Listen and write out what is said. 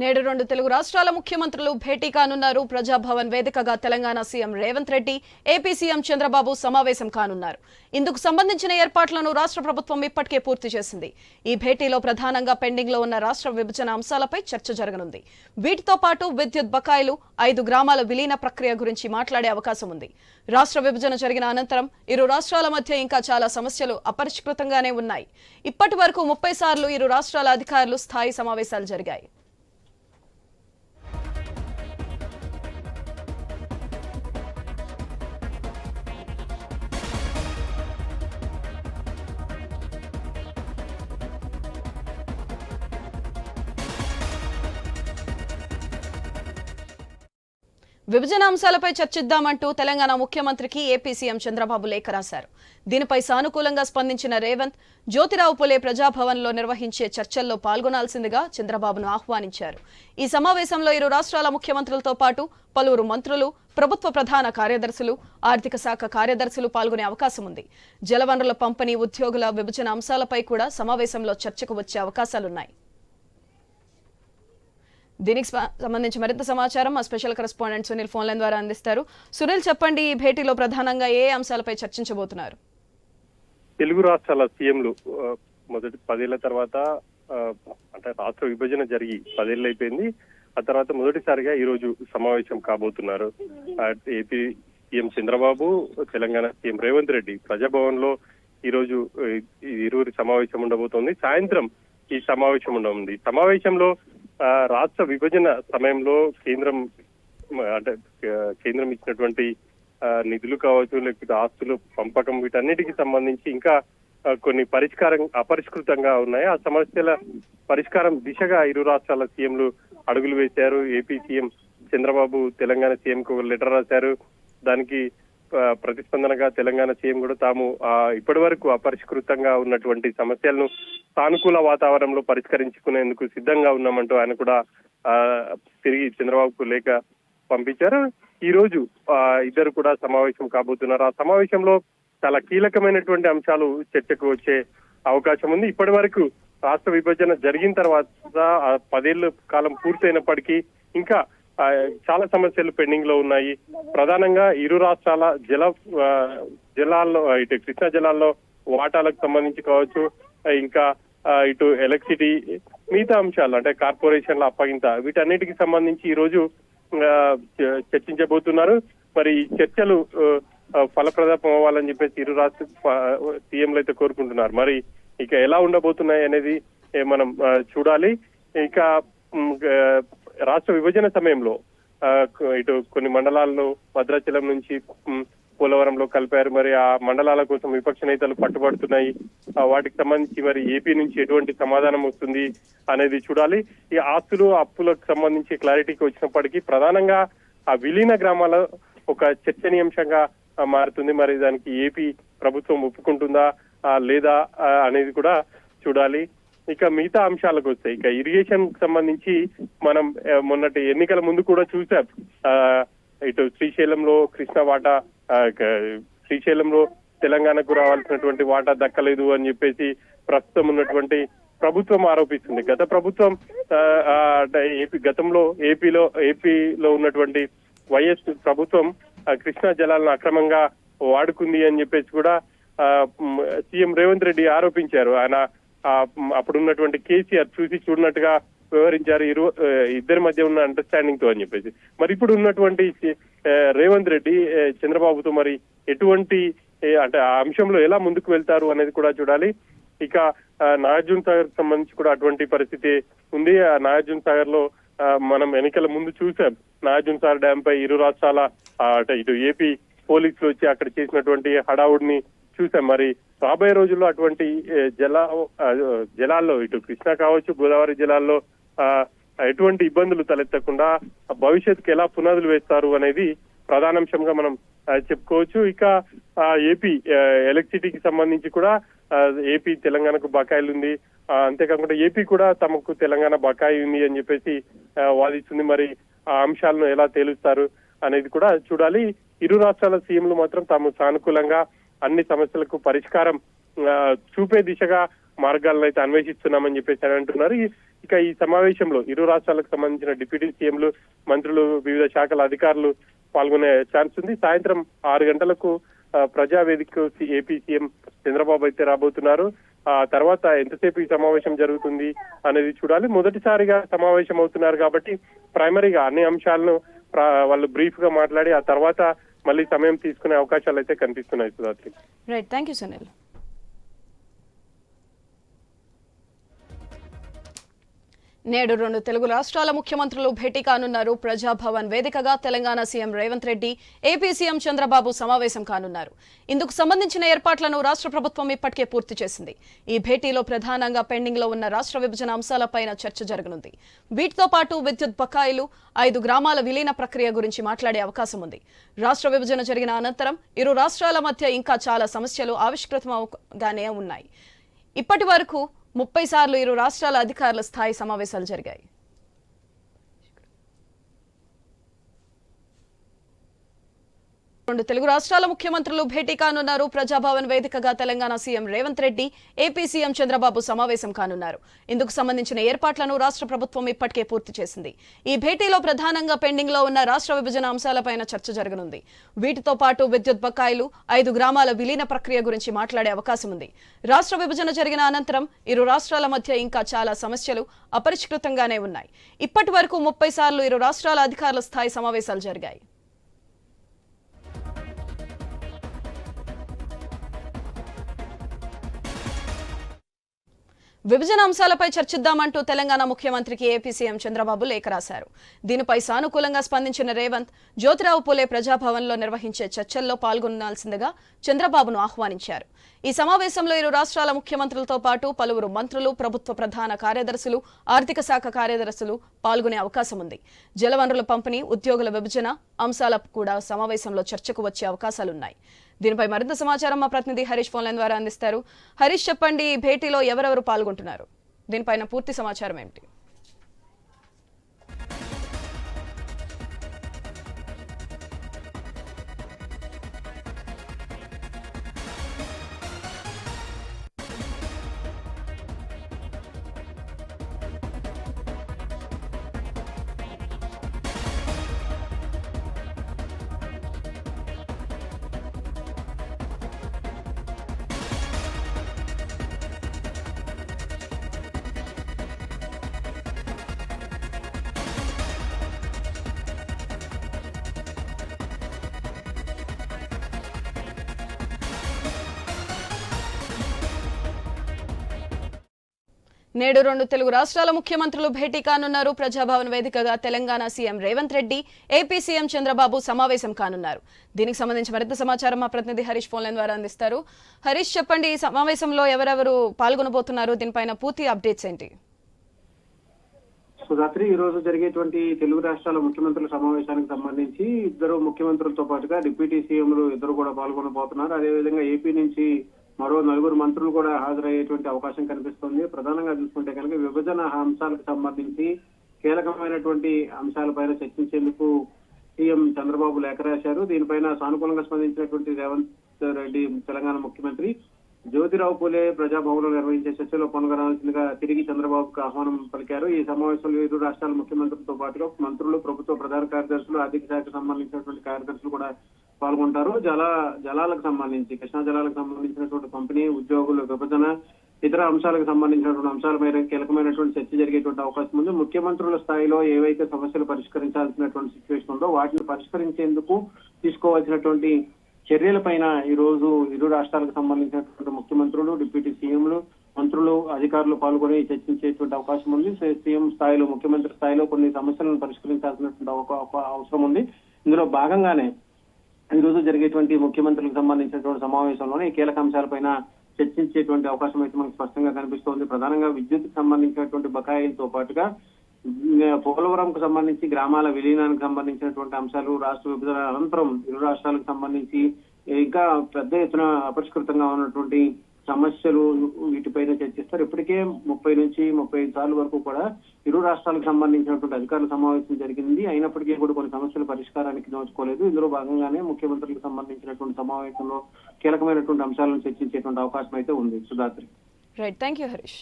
నేడు రెండు తెలుగు రాష్ట్రాల ముఖ్యమంత్రులు భేటీ కానున్నారు. ప్రజాభవన్ వేదికగా Telangana CM Revanth Reddy AP CM Chandrababu సమావేశం కానున్నారు. ఇందుకు సంబంధించిన ఏర్పాట్లను రాష్ట్ర ప్రభుత్వం ఇప్పటికే పూర్తి చేసింది. ఈ భేటీలో ప్రధానంగా పెండింగ్లో ఉన్న రాష్ట్ర విభజన అంశాలపై చర్చ జరగనుంది. వీటితో పాటు విద్యుత్ బకాయిలు ఐదు గ్రామాల విలీన ప్రక్రియ గురించి మాట్లాడే అవకాశం ఉంది. రాష్ట్ర విభజన జరిగిన అనంతరం ఇరు రాష్ట్రాల మధ్య ఇంకా చాలా సమస్యలు అపరిష్కృతంగానే ఉన్నాయి. ఇప్పటి వరకు ముప్పై సార్లు ఇరు రాష్ట్రాల అధికారులు స్థాయి సమావేశాలు జరిగాయి. విభజన అంశాలపై చర్చిద్దామంటూ తెలంగాణ ముఖ్యమంత్రికి ఏపీ సీఎం చంద్రబాబు లేఖ రాశారు. దీనిపై సానుకూలంగా స్పందించిన రేవంత్ జ్యోతిరావు పులే ప్రజాభవన్లో నిర్వహించే చర్చల్లో పాల్గొనాల్సిందిగా చంద్రబాబును ఆహ్వానించారు. ఈ సమావేశంలో ఇరు రాష్ట్రాల ముఖ్యమంత్రులతో పాటు పలువురు మంత్రులు ప్రభుత్వ ప్రధాన కార్యదర్శులు ఆర్థిక శాఖ కార్యదర్శులు పాల్గొనే అవకాశం ఉంది. జలవనరుల పంపిణీ ఉద్యోగుల విభజన అంశాలపై కూడా సమావేశంలో చర్చకు వచ్చే అవకాశాలున్నాయి. దీనికి సంబంధించి మరింత సమాచారం మా special correspondent Sunil phone line ద్వారా అందిస్తారు. సునీల్ చెప్పండి ఈ భేటీలో ప్రధానంగా ఏ అంశాలపై చర్చించబోతున్నారు? తెలుగు రాష్ట్రాల సీఎంలు మొదటి పదేళ్ళ తర్వాత అంటే రాష్ట్ర విభజన జరిగి పదేళ్ళు అయిపోయింది. ఆ తర్వాత మొదటిసారిగా ఈ రోజు సమావేశం కాబోతున్నారు. AP CM Chandrababu Telangana CM Revanth Reddy ప్రజాభవన్లో ఈ రోజు ఇరువురి సమావేశం ఉండబోతోంది. సాయంత్రం ఈ సమావేశం ఉండనుంది. సమావేశంలో రాష్ట్ర విభజన సమయంలో కేంద్రం అంటే కేంద్రం ఇచ్చినటువంటి ఆ, నిధులు కావచ్చు లేకపోతే ఆస్తులు పంపకం వీటన్నిటికి సంబంధించి ఇంకా కొన్ని పరిష్కారం అపరిష్కృతంగా ఉన్నాయి. ఆ సమస్యల పరిష్కారం దిశగా ఇరు రాష్ట్రాల సీఎంలు అడుగులు వేశారు. AP CM Chandrababu Telangana CM కు లెటర్ రాశారు. దానికి ప్రతిస్పందనగా తెలంగాణ సీఎం కూడా తాము ఆ, ఇప్పటి వరకు అపరిష్కృతంగా ఉన్నటువంటి సమస్యలను సానుకూల వాతావరణంలో పరిష్కరించుకునేందుకు సిద్ధంగా ఉన్నామంటూ ఆయన కూడా ఆ, తిరిగి చంద్రబాబుకు లేఖ పంపించారు. ఈ రోజు ఆ, ఇద్దరు కూడా సమావేశం కాబోతున్నారు. ఆ సమావేశంలో చాలా కీలకమైనటువంటి అంశాలు చర్చకు వచ్చే అవకాశం ఉంది. ఇప్పటి వరకు రాష్ట్ర విభజన జరిగిన తర్వాత పదేళ్ళ కాలం పూర్తయినప్పటికీ ఇంకా చాలా సమస్యలు పెండింగ్లో ఉన్నాయి. ప్రధానంగా ఇరు రాష్ట్రాల జల ఆ, జలాల్లో ఇటు కృష్ణా జలాల్లో వాటాలకు సంబంధించి కావచ్చు ఇంకా ఇటు ఎలక్ట్రిసిటీ మిగతా అంశాలు అంటే కార్పొరేషన్ల అప్పగింత వీటన్నిటికి సంబంధించి ఈ రోజు చర్చించబోతున్నారు. మరి ఈ చర్చలు ఫలప్రదం అవ్వాలని చెప్పేసి ఇరు రాష్ట్ర సీఎంలు అయితే కోరుకుంటున్నారు. మరి ఇక ఎలా ఉండబోతున్నాయి అనేది మనం చూడాలి. ఇక రాష్ట్ర విభజన సమయంలో ఇటు కొన్ని మండలాల్లో భద్రాచలం నుంచి పోలవరంలో కలిపారు. మరి ఆ మండలాల కోసం విపక్ష నేతలు పట్టుబడుతున్నాయి. వాటికి సంబంధించి మరి ఏపీ నుంచి ఎటువంటి సమాధానం వస్తుంది అనేది చూడాలి. ఈ ఆస్తులు అప్పులకు సంబంధించి క్లారిటీకి వచ్చినప్పటికీ ప్రధానంగా ఆ విలీన గ్రామాల ఒక చర్చనీయాంశంగా మారుతుంది. మరి దానికి ఏపీ ప్రభుత్వం ఒప్పుకుంటుందా లేదా అనేది కూడా చూడాలి. ఇక మిగతా అంశాలకు వస్తాయి ఇక ఇరిగేషన్ సంబంధించి మనం మొన్నటి ఎన్నికల ముందు కూడా చూసాం. ఆ, ఇటు శ్రీశైలంలో కృష్ణ వాటా శ్రీశైలంలో తెలంగాణకు రావాల్సినటువంటి వాటా దక్కలేదు అని చెప్పేసి ప్రస్తుతం ఉన్నటువంటి ప్రభుత్వం ఆరోపిస్తుంది. గత ప్రభుత్వం ఆ, అంటే ఏపీ గతంలో ఏపీలో ఏపీలో ఉన్నటువంటి వైఎస్ ప్రభుత్వం కృష్ణా జలాలను అక్రమంగా వాడుకుంది అని చెప్పేసి కూడా ఆ, సీఎం రేవంత్ రెడ్డి ఆరోపించారు. ఆయన అప్పుడున్నటువంటి కేసీఆర్ చూసి చూడనట్టుగా వ్యవహరించారు. ఇరు ఇద్దరి మధ్య ఉన్న అండర్స్టాండింగ్తో అని చెప్పేసి. మరి ఇప్పుడు ఉన్నటువంటి రేవంత్ రెడ్డి చంద్రబాబుతో మరి ఎటువంటి అంటే ఆ అంశంలో ఎలా ముందుకు వెళ్తారు అనేది కూడా చూడాలి. ఇక నాగార్జున సాగర్ సంబంధించి కూడా అటువంటి పరిస్థితి ఉంది. ఆ నాగార్జున సాగర్లో మనం ఎన్నికల ముందు చూసాం. నాగార్జున సాగర్ డ్యామ్ పై ఇరు రాష్ట్రాల అంటే ఇటు ఏపీ పోలీసులు వచ్చి అక్కడ చేసినటువంటి హడావుడిని చూసాం. మరి రాబోయే రోజుల్లో అటువంటి జలా జల జలాల్లో ఇటు కృష్ణా కావచ్చు గోదావరి జలాల్లో ఆ, ఎటువంటి ఇబ్బందులు తలెత్తకుండా భవిష్యత్తుకి ఎలా పునాదులు వేస్తారు అనేది ప్రధానాంశంగా మనం చెప్పుకోవచ్చు. ఇక ఆ, ఏపీ ఎలక్ట్రిసిటీకి సంబంధించి కూడా ఏపీ తెలంగాణకు బకాయిలు ఉంది. అంతేకాకుండా ఏపీ కూడా తమకు తెలంగాణ బకాయి ఉంది అని చెప్పేసి వాదిస్తుంది. మరి ఆ అంశాలను ఎలా తేలుస్తారు అనేది కూడా చూడాలి. ఇరు రాష్ట్రాల సీఎంలు మాత్రం తాము సానుకూలంగా అన్ని సమస్యలకు పరిష్కారం చూపే దిశగా మార్గాలను అయితే అన్వేషిస్తున్నామని చెప్పేసి అని అంటున్నారు. ఇక ఈ సమావేశంలో ఇరు రాష్ట్రాలకు సంబంధించిన డిప్యూటీ సీఎంలు మంత్రులు వివిధ శాఖల అధికారులు పాల్గొనే ఛాన్స్ ఉంది. సాయంత్రం ఆరు గంటలకు ప్రజావేదిక ఏపీ సీఎం చంద్రబాబు అయితే రాబోతున్నారు. ఆ తర్వాత ఎంతసేపు ఈ సమావేశం జరుగుతుంది అనేది చూడాలి. మొదటిసారిగా సమావేశం అవుతున్నారు కాబట్టి ప్రైమరీగా అన్ని అంశాలను వాళ్ళు బ్రీఫ్గా మాట్లాడి ఆ తర్వాత మళ్ళీ సమయం తీసుకునే అవకాశాలు అయితే కనిపిస్తున్నాయి Sudhatri right thank you Sunil నేడు రెండు తెలుగు రాష్ట్రాల ముఖ్యమంత్రులు భేటీ కానున్నారు. ప్రజాభవన్ వేదికగా Telangana CM Revanth Reddy AP CM Chandrababu సమావేశం కానున్నారు. ఇందుకు సంబంధించిన ఏర్పాట్లను రాష్ట్ర ప్రభుత్వం ఇప్పటికే పూర్తి చేసింది. ఈ భేటీలో ప్రధానంగా పెండింగ్లో ఉన్న రాష్ట్ర విభజన అంశాలపైన చర్చ జరగనుంది. వీటితో పాటు విద్యుత్ బకాయిలు ఐదు గ్రామాల విలీన ప్రక్రియ గురించి మాట్లాడే అవకాశం ఉంది. రాష్ట్ర విభజన జరిగిన అనంతరం ఇరు రాష్ట్రాల మధ్య ఇంకా చాలా సమస్యలు ఆవిష్కృతమవగానే ఉన్నాయి. ఇప్పటి వరకు ముప్పై సార్లు ఇరు రాష్ట్రాల అధికారుల స్థాయి సమావేశాలు జరిగాయి. రెండు తెలుగు రాష్ట్రాల ముఖ్యమంత్రులు భేటీ కానున్నారు. ప్రజాభవన్ వేదికగా Telangana CM Revanth Reddy AP CM Chandrababu సమావేశం కానున్నారు. ఇందుకు సంబంధించిన ఏర్పాట్లను రాష్ట్ర ప్రభుత్వం ఇప్పటికే పూర్తి చేసింది. ఈ భేటీలో ప్రధానంగా పెండింగ్లో ఉన్న రాష్ట్ర విభజన అంశాలపైన చర్చ జరగనుంది. వీటితో పాటు విద్యుత్ బకాయిలు ఐదు గ్రామాల విలీన ప్రక్రియ గురించి మాట్లాడే అవకాశం ఉంది. రాష్ట్ర విభజన జరిగిన అనంతరం ఇరు రాష్ట్రాల మధ్య ఇంకా చాలా సమస్యలు అపరిష్కృతంగానే ఉన్నాయి. ఇప్పటి వరకు ముప్పై సార్లు ఇరు రాష్ట్రాల అధికారుల స్థాయి సమావేశాలు జరిగాయి. విభజన అంశాలపై చర్చిద్దామంటూ తెలంగాణ ముఖ్యమంత్రికి ఏపీ సీఎం చంద్రబాబు లేఖ రాశారు. దీనిపై సానుకూలంగా స్పందించిన రేవంత్ జ్యోతిరావు పూలే ప్రజాభవన్లో నిర్వహించే చర్చల్లో పాల్గొనాల్సిందిగా చంద్రబాబును ఆహ్వానించారు. ఈ సమావేశంలో ఇరు రాష్ట్రాల ముఖ్యమంత్రులతో పాటు పలువురు మంత్రులు ప్రభుత్వ ప్రధాన కార్యదర్శులు ఆర్థిక శాఖ కార్యదర్శులు పాల్గొనే అవకాశం ఉంది. జలవనరుల పంపిణీ ఉద్యోగుల విభజన అంశాల కూడా సమావేశంలో చర్చకు వచ్చే అవకాశాలున్నాయి. దీనిపై మరింత సమాచారం మా ప్రతినిధి హరీష్ ఫోన్లైన్ ద్వారా అందిస్తారు. హరీష్ చెప్పండి ఈ భేటీలో ఎవరెవరు పాల్గొంటున్నారు? దీనిపైన పూర్తి సమాచారం ఏమిటి? నేడు రెండు తెలుగు రాష్ట్రాల ముఖ్యమంత్రులు భేటీ కానున్నారు. ప్రజాభవన్ వేదికగా Telangana CM Revanth Reddy AP CM Chandrababu సమావేశం కానున్నారు. దీనికి సంబంధించి మరింత సమాచారం మా ప్రతినిధి హరీష్ ఫోన్లైన్ ద్వారా అందిస్తారు. హరీష్ చెప్పండి ఈ సమావేశంలో ఎవరెవరు పాల్గొనబోతున్నారు? దీనిపైన పూర్తి అప్డేట్స్ ఏంటి? సుధాత్రి ఈ రోజు జరిగేటువంటి తెలుగు రాష్ట్రాల ముఖ్యమంత్రుల సమావేశానికి సంబంధించి ఇద్దరు ముఖ్యమంత్రులతో పాటుగా డిప్యూటీ సీఎంలు ఇద్దరు కూడా పాల్గొనబోతున్నారు. అదేవిధంగా ఏపీ నుంచి మరో నలుగురు మంత్రులు కూడా హాజరయ్యేటువంటి అవకాశం కనిపిస్తుంది. ప్రధానంగా చూసుకుంటే కనుక విభజన అంశాలకు సంబంధించి కీలకమైనటువంటి అంశాలపైన చర్చించేందుకు సీఎం చంద్రబాబు లేఖ రాశారు. దీనిపైన సానుకూలంగా స్పందించినటువంటి రేవంత్ రెడ్డి తెలంగాణ ముఖ్యమంత్రి జ్యోతిరావు పూలే ప్రజాభవన్లో నిర్వహించే చర్చలో పాల్గొనాల్సిందిగా తిరిగి చంద్రబాబుకు ఆహ్వానం పలికారు. ఈ సమావేశంలో ఇరు రాష్ట్రాల ముఖ్యమంత్రులతో పాటుగా మంత్రులు ప్రభుత్వ ప్రధాన కార్యదర్శులు ఆర్థిక శాఖకు సంబంధించినటువంటి కార్యదర్శులు కూడా పాల్గొంటారు. జల జలాలకు సంబంధించి కృష్ణా జలాలకు సంబంధించినటువంటి పంపిణీ ఉద్యోగుల విభజన ఇతర అంశాలకు సంబంధించినటువంటి అంశాలపై కీలకమైనటువంటి చర్చ జరిగేటువంటి అవకాశం ఉంది. ముఖ్యమంత్రుల స్థాయిలో ఏవైతే సమస్యలు పరిష్కరించాల్సినటువంటి సిచ్యువేషన్ ఉందో వాటిని పరిష్కరించేందుకు తీసుకోవాల్సినటువంటి చర్యలపైన ఈ రోజు ఇరు రాష్ట్రాలకు సంబంధించినటువంటి ముఖ్యమంత్రులు డిప్యూటీ సీఎంలు మంత్రులు అధికారులు పాల్గొని చర్చించేటువంటి అవకాశం ఉంది. సీఎం స్థాయిలో ముఖ్యమంత్రి స్థాయిలో కొన్ని సమస్యలను పరిష్కరించాల్సినటువంటి అవసరం ఉంది. ఇందులో భాగంగానే ఈ రోజు జరిగేటువంటి ముఖ్యమంత్రులకు సంబంధించినటువంటి సమావేశంలోనే కీలక అంశాలపైన చర్చించేటువంటి అవకాశం అయితే మనకు స్పష్టంగా కనిపిస్తోంది. ప్రధానంగా విద్యుత్ సంబంధించినటువంటి బకాయిలతో పాటుగా పోలవరంకు సంబంధించి గ్రామాల విలీనానికి సంబంధించినటువంటి అంశాలు రాష్ట్ర విభజన అనంతరం ఇరు రాష్ట్రాలకు సంబంధించి ఇంకా పెద్ద ఎత్తున అపరిష్కృతంగా ఉన్నటువంటి సమస్యలు వీటిపైన చర్చిస్తారు. ఇప్పటికే ముప్పై నుంచి ముప్పై ఐదు సార్లు వరకు కూడా ఇరు రాష్ట్రాలకు సంబంధించినటువంటి అధికారుల సమావేశం జరిగింది. అయినప్పటికీ కూడా కొన్ని సమస్యల పరిష్కారానికి దోచుకోలేదు ఇందులో భాగంగానే ముఖ్యమంత్రులకు సంబంధించినటువంటి సమావేశంలో కీలకమైనటువంటి అంశాలను చర్చించేటువంటి అవకాశం అయితే ఉంది. Sudhatri right thank you Harish